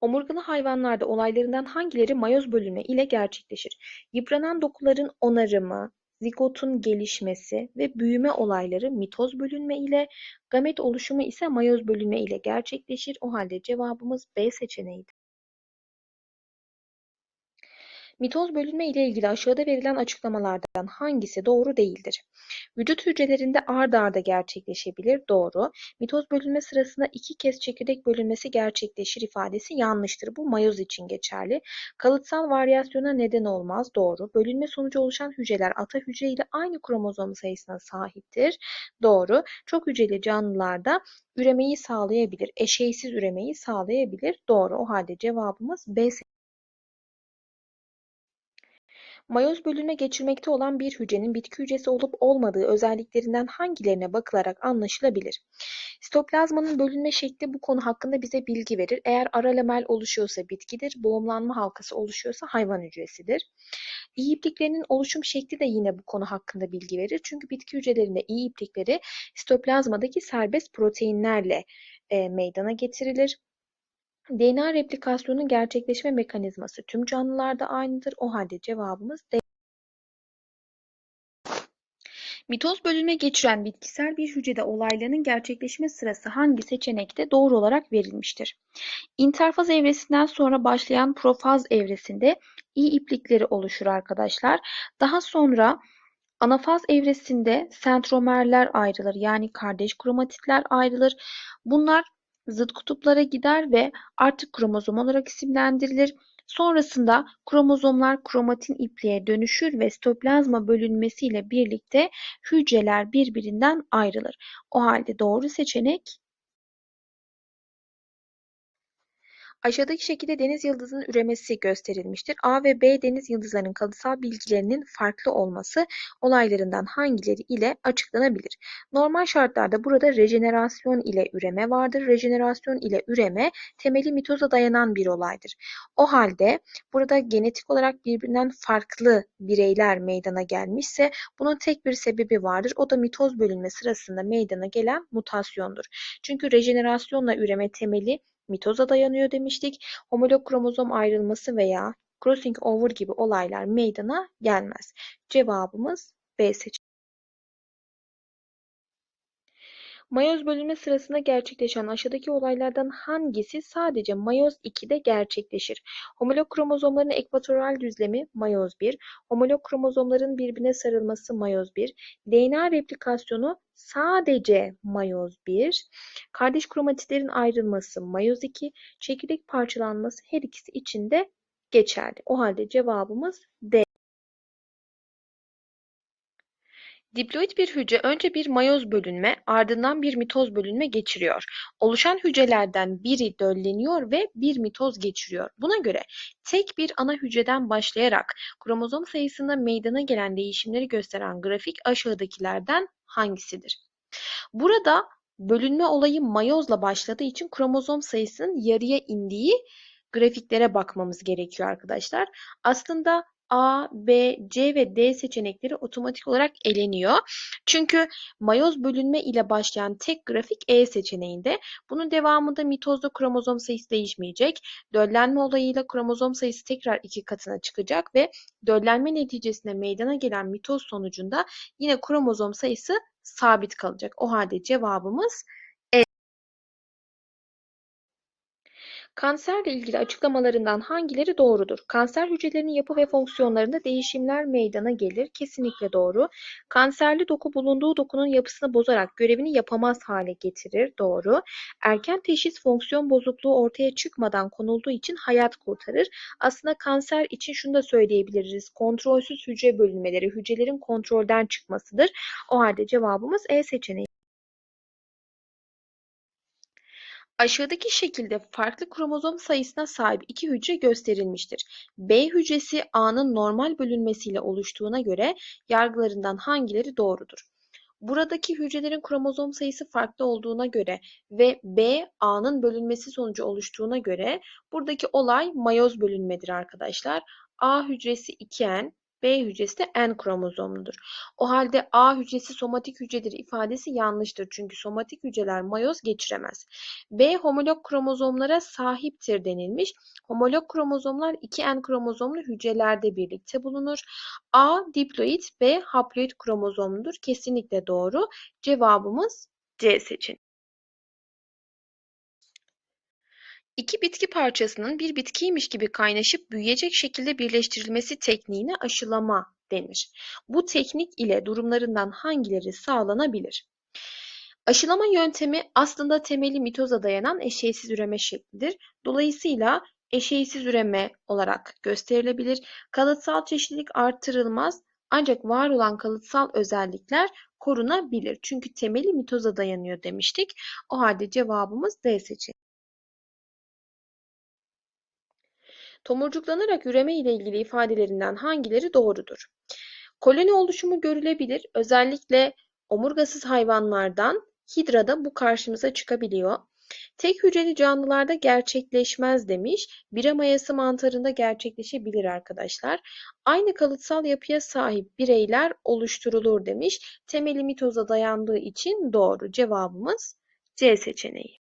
Omurgalı hayvanlarda olaylarından hangileri mayoz bölünme ile gerçekleşir? Yıpranan dokuların onarımı, zigotun gelişmesi ve büyüme olayları mitoz bölünme ile, gamet oluşumu ise mayoz bölünme ile gerçekleşir. O halde cevabımız B seçeneğidir. Mitoz bölünme ile ilgili aşağıda verilen açıklamalardan hangisi doğru değildir? Vücut hücrelerinde ard arda gerçekleşebilir. Doğru. Mitoz bölünme sırasında iki kez çekirdek bölünmesi gerçekleşir ifadesi yanlıştır. Bu mayoz için geçerli. Kalıtsal varyasyona neden olmaz. Doğru. Bölünme sonucu oluşan hücreler ata hücre ile aynı kromozom sayısına sahiptir. Doğru. Çok hücreli canlılarda üremeyi sağlayabilir. Eşeysiz üremeyi sağlayabilir. Doğru. O halde cevabımız B Mayoz bölünme geçirmekte olan bir hücrenin bitki hücresi olup olmadığı özelliklerinden hangilerine bakılarak anlaşılabilir? Sitoplazmanın bölünme şekli bu konu hakkında bize bilgi verir. Eğer ara lamel oluşuyorsa bitkidir, boğumlanma halkası oluşuyorsa hayvan hücresidir. İyi ipliklerinin oluşum şekli de yine bu konu hakkında bilgi verir. Çünkü bitki hücrelerinde iyi iplikleri sitoplazmadaki serbest proteinlerle e, meydana getirilir. DNA replikasyonunun gerçekleşme mekanizması tüm canlılarda aynıdır. O halde cevabımız D. Mitoz bölünme geçiren bitkisel bir hücrede olayların gerçekleşme sırası hangi seçenekte doğru olarak verilmiştir? İnterfaz evresinden sonra başlayan profaz evresinde iyi iplikleri oluşur arkadaşlar. Daha sonra anafaz evresinde sentromerler ayrılır. Yani kardeş kromatitler ayrılır. Bunlar zıt kutuplara gider ve artık kromozom olarak isimlendirilir. Sonrasında kromozomlar kromatin ipliğe dönüşür ve sitoplazma bölünmesiyle birlikte hücreler birbirinden ayrılır. O halde doğru seçenek Aşağıdaki şekilde deniz yıldızının üremesi gösterilmiştir. A ve B deniz yıldızlarının kalıtsal bilgilerinin farklı olması olaylarından hangileri ile açıklanabilir? Normal şartlarda burada rejenerasyon ile üreme vardır. Rejenerasyon ile üreme temeli mitoza dayanan bir olaydır. O halde burada genetik olarak birbirinden farklı bireyler meydana gelmişse bunun tek bir sebebi vardır. O da mitoz bölünme sırasında meydana gelen mutasyondur. Çünkü rejenerasyonla üreme temeli mitoza dayanıyor demiştik. Homolog kromozom ayrılması veya crossing over gibi olaylar meydana gelmez. Cevabımız B seçeneği. Mayoz bölünme sırasında gerçekleşen aşağıdaki olaylardan hangisi sadece mayoz 2'de gerçekleşir? Homolog kromozomların ekvatoral düzlemi mayoz 1, homolog kromozomların birbirine sarılması mayoz 1, DNA replikasyonu sadece mayoz 1, kardeş kromatitlerin ayrılması mayoz 2, çekirdek parçalanması her ikisi için de geçerli. O halde cevabımız D. Diploid bir hücre önce bir mayoz bölünme, ardından bir mitoz bölünme geçiriyor. Oluşan hücrelerden biri dölleniyor ve bir mitoz geçiriyor. Buna göre tek bir ana hücreden başlayarak kromozom sayısında meydana gelen değişimleri gösteren grafik aşağıdakilerden hangisidir? Burada bölünme olayı mayozla başladığı için kromozom sayısının yarıya indiği grafiklere bakmamız gerekiyor arkadaşlar. Aslında A, B, C ve D seçenekleri otomatik olarak eleniyor. Çünkü mayoz bölünme ile başlayan tek grafik E seçeneğinde. Bunun devamında mitozda kromozom sayısı değişmeyecek. Döllenme olayıyla kromozom sayısı tekrar iki katına çıkacak ve döllenme neticesinde meydana gelen mitoz sonucunda yine kromozom sayısı sabit kalacak. O halde cevabımız Kanserle ilgili açıklamalarından hangileri doğrudur? Kanser hücrelerinin yapı ve fonksiyonlarında değişimler meydana gelir. Kesinlikle doğru. Kanserli doku bulunduğu dokunun yapısını bozarak görevini yapamaz hale getirir. Doğru. Erken teşhis fonksiyon bozukluğu ortaya çıkmadan konulduğu için hayat kurtarır. Aslında kanser için şunu da söyleyebiliriz. Kontrolsüz hücre bölünmeleri hücrelerin kontrolden çıkmasıdır. O halde cevabımız E seçeneği. Aşağıdaki şekilde farklı kromozom sayısına sahip iki hücre gösterilmiştir. B hücresi A'nın normal bölünmesiyle oluştuğuna göre yargılarından hangileri doğrudur? Buradaki hücrelerin kromozom sayısı farklı olduğuna göre ve B A'nın bölünmesi sonucu oluştuğuna göre buradaki olay mayoz bölünmedir arkadaşlar. A hücresi 2N, B hücresi de N kromozomludur. O halde A hücresi somatik hücredir ifadesi yanlıştır. Çünkü somatik hücreler mayoz geçiremez. B homolog kromozomlara sahiptir denilmiş. Homolog kromozomlar 2N kromozomlu hücrelerde birlikte bulunur. A diploid, B haploid kromozomludur. Kesinlikle doğru. Cevabımız C seçeneği. İki bitki parçasının bir bitkiymiş gibi kaynaşıp büyüyecek şekilde birleştirilmesi tekniğine aşılama denir. Bu teknik ile durumlarından hangileri sağlanabilir? Aşılama yöntemi aslında temeli mitoza dayanan eşeysiz üreme şeklidir. Dolayısıyla eşeysiz üreme olarak gösterilebilir. Kalıtsal çeşitlilik artırılmaz ancak var olan kalıtsal özellikler korunabilir. Çünkü temeli mitoza dayanıyor demiştik. O halde cevabımız D seçeneği. Tomurcuklanarak üreme ile ilgili ifadelerinden hangileri doğrudur? Koloni oluşumu görülebilir. Özellikle omurgasız hayvanlardan hidrada bu karşımıza çıkabiliyor. Tek hücreli canlılarda gerçekleşmez demiş. Bira mayası mantarında gerçekleşebilir arkadaşlar. Aynı kalıtsal yapıya sahip bireyler oluşturulur demiş. Temeli mitoza dayandığı için doğru. Cevabımız C seçeneği.